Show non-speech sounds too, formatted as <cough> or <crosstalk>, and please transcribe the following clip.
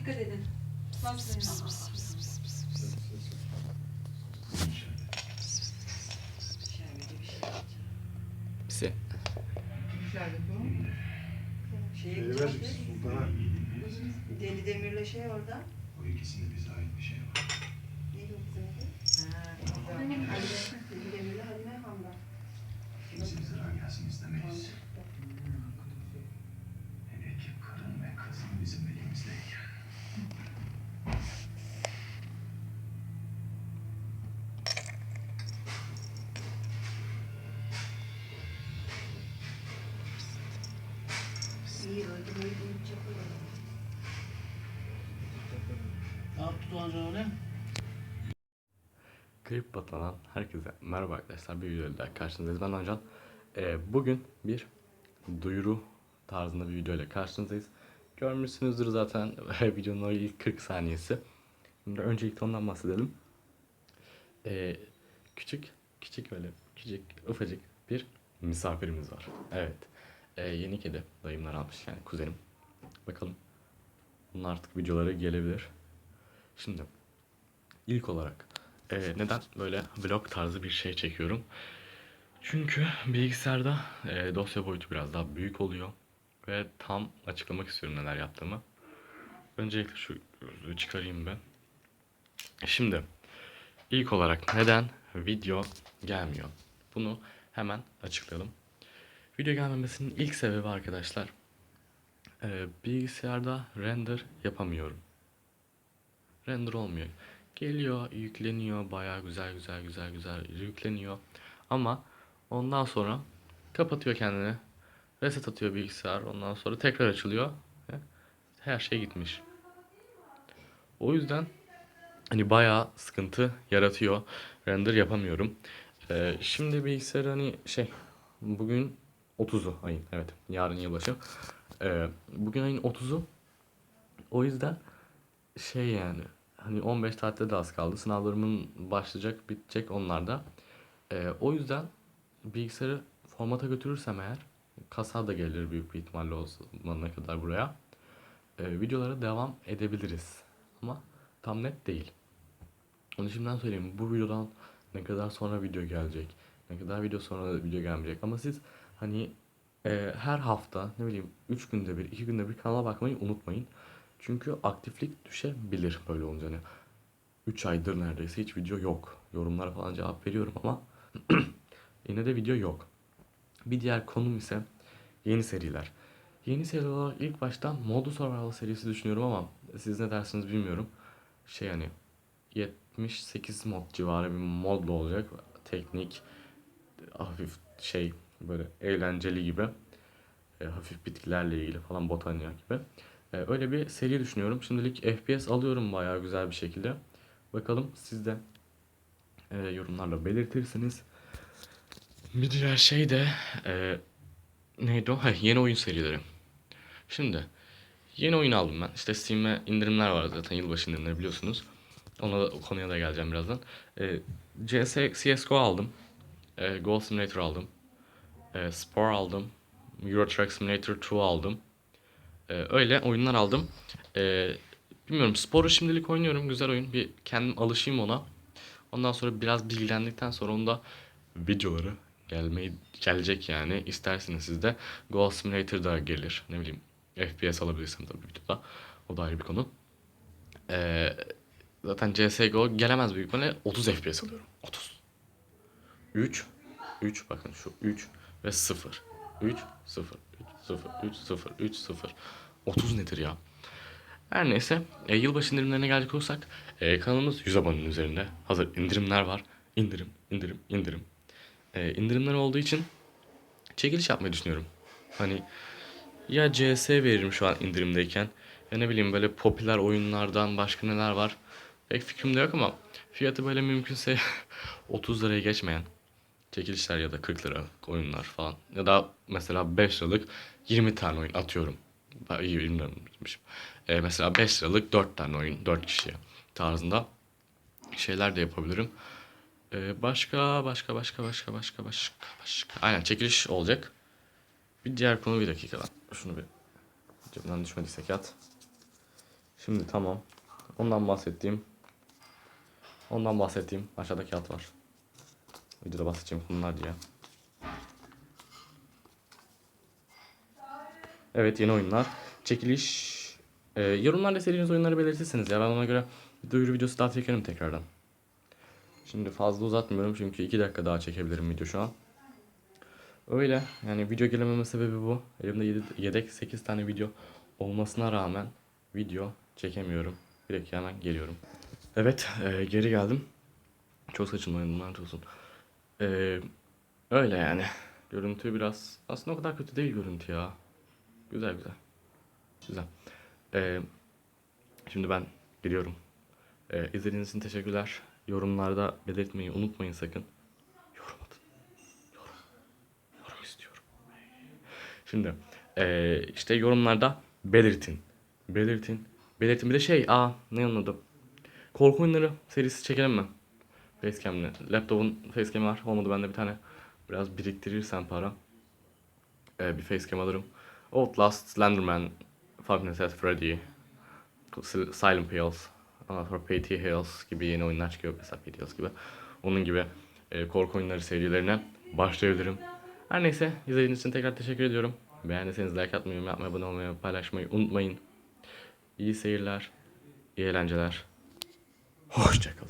dikkat edin. Şey. Bize. Ver gideceğiz. sultana. Deli Demir'le şey orada. O ikisinde bize ait bir şey var. Neydi o adı? Ha. Deli Demir'le Halime Hamra. İyi öldü böyle büyüyecek olur. Ne yaptı öyle? Klip Batı'dan herkese merhaba arkadaşlar. Bir videoyla daha karşınızdayız. Ben Ancan. Ee, bugün bir duyuru tarzında bir videoyla karşınızdayız. Görmüşsünüzdür zaten <laughs> videonun o ilk 40 saniyesi. Şimdi öncelikle ondan bahsedelim. Ee, küçük, küçük böyle küçük, ufacık bir misafirimiz var. Evet. Ee, yeni kedi. Dayımlar almış yani kuzenim. Bakalım. Bunun artık videoları gelebilir. Şimdi ilk olarak ee, neden böyle vlog tarzı bir şey çekiyorum? Çünkü bilgisayarda e, dosya boyutu biraz daha büyük oluyor ve tam açıklamak istiyorum neler yaptığımı. Öncelikle şu gözlüğü çıkarayım ben. Şimdi ilk olarak neden video gelmiyor? Bunu hemen açıklayalım. Video gelmemesinin ilk sebebi arkadaşlar e, bilgisayarda render yapamıyorum. Render olmuyor. Geliyor, yükleniyor, bayağı güzel güzel güzel güzel yükleniyor. Ama ondan sonra kapatıyor kendini. Reset atıyor bilgisayar. Ondan sonra tekrar açılıyor. Her şey gitmiş. O yüzden hani bayağı sıkıntı yaratıyor. Render yapamıyorum. Ee, şimdi bilgisayar hani şey bugün 30'u ayın evet yarın yılbaşı. Ee, bugün ayın 30'u. O yüzden şey yani hani 15 tatilde de az kaldı. Sınavlarımın başlayacak, bitecek onlar da. Ee, o yüzden bilgisayarı formata götürürsem eğer kasa da gelir büyük bir ihtimalle o zamana kadar buraya. Ee, videolara devam edebiliriz. Ama tam net değil. Onu şimdiden söyleyeyim. Bu videodan ne kadar sonra video gelecek. Ne kadar video sonra video gelmeyecek. Ama siz hani e, her hafta ne bileyim 3 günde bir, 2 günde bir kanala bakmayı unutmayın. Çünkü aktiflik düşebilir böyle olunca. Hani 3 aydır neredeyse hiç video yok. Yorumlara falan cevap veriyorum ama <clears throat> yine de video yok. Bir diğer konum ise yeni seriler. Yeni seriler olarak ilk başta Modu Survival serisi düşünüyorum ama siz ne dersiniz bilmiyorum. Şey hani 78 mod civarı bir modla olacak. Teknik, hafif şey böyle eğlenceli gibi. E, hafif bitkilerle ilgili falan botanya gibi. E, öyle bir seri düşünüyorum. Şimdilik FPS alıyorum bayağı güzel bir şekilde. Bakalım siz de e, yorumlarla belirtirsiniz. Bir diğer şey de e, neydi o? Heh, yeni oyun serileri. Şimdi yeni oyun aldım ben. İşte Steam'e indirimler var zaten yılbaşı indirimleri biliyorsunuz. Ona da, o konuya da geleceğim birazdan. E, CS, CSGO aldım. E, Goal Simulator aldım. E, Spore aldım. Euro Truck Simulator 2 aldım. Ee, öyle oyunlar aldım. Ee, bilmiyorum sporu şimdilik oynuyorum. Güzel oyun. Bir kendim alışayım ona. Ondan sonra biraz bilgilendikten sonra onda videoları gelmeyi gelecek yani. İsterseniz siz de Goal Simulator da gelir. Ne bileyim FPS alabilirsem tabii videoda. O da ayrı bir konu. Ee, zaten CSGO gelemez büyük ihtimalle 30 FPS alıyorum. 30. 3 3 bakın şu 3 ve 0. 3 0 3 0 3 0 3 0 30 nedir ya? Her neyse e, yılbaşı indirimlerine gelecek olursak e, kanalımız 100 abonenin üzerinde. Hazır indirimler var. İndirim, indirim, indirim. E, indirimler olduğu için çekiliş yapmayı düşünüyorum. Hani ya CS veririm şu an indirimdeyken ya ne bileyim böyle popüler oyunlardan başka neler var. Pek fikrim de yok ama fiyatı böyle mümkünse <laughs> 30 liraya geçmeyen çekilişler ya da 40 lira oyunlar falan. Ya da mesela 5 liralık 20 tane oyun atıyorum. Ben iyi bilmiyorum. Ee, mesela 5 liralık 4 tane oyun 4 kişiye tarzında şeyler de yapabilirim. Ee, başka başka başka başka başka başka başka. Aynen çekiliş olacak. Bir diğer konu bir dakika lan. Şunu bir cebimden düşmediyse kağıt. Şimdi tamam. Ondan bahsettiğim ondan bahsettiğim aşağıda kağıt var. Videoda bahsedeceğim konular diye. Evet yeni oyunlar. Çekiliş. Ee, yorumlarda seriniz oyunları belirtirseniz ya ben ona göre bir duyuru videosu daha çekerim tekrardan. Şimdi fazla uzatmıyorum çünkü 2 dakika daha çekebilirim video şu an. Öyle yani video gelememe sebebi bu. Elimde yedek 8 tane video olmasına rağmen video çekemiyorum. Bir dakika hemen geliyorum. Evet e, geri geldim. Çok oynadım lanet olsun. E, öyle yani. Görüntü biraz aslında o kadar kötü değil görüntü ya. Güzel güzel. Güzel. E, şimdi ben gidiyorum. E, izlediğiniz için teşekkürler. Yorumlarda belirtmeyi unutmayın sakın. Yorum atın. Yorum. Yorum istiyorum. Şimdi eee, işte yorumlarda belirtin. Belirtin. Belirtin. Bir de şey aa ne adı? Korku oyunları serisi çekelim mi? Facecam'le. Laptop'un facecam'i var. Olmadı ben de bir tane biraz biriktirirsem para. eee, bir facecam alırım. Outlast, Slenderman, Five Nights at Freddy, Sil- Silent Hills, sonra P.T. Hills gibi yeni oyunlar çıkıyor. Mesela P.T. Hills gibi. Onun gibi e, korku oyunları serilerine başlayabilirim. Her neyse izlediğiniz için tekrar teşekkür ediyorum. Beğendiyseniz like atmayı, yapmayı, abone olmayı, paylaşmayı unutmayın. İyi seyirler, iyi eğlenceler. Hoşçakalın.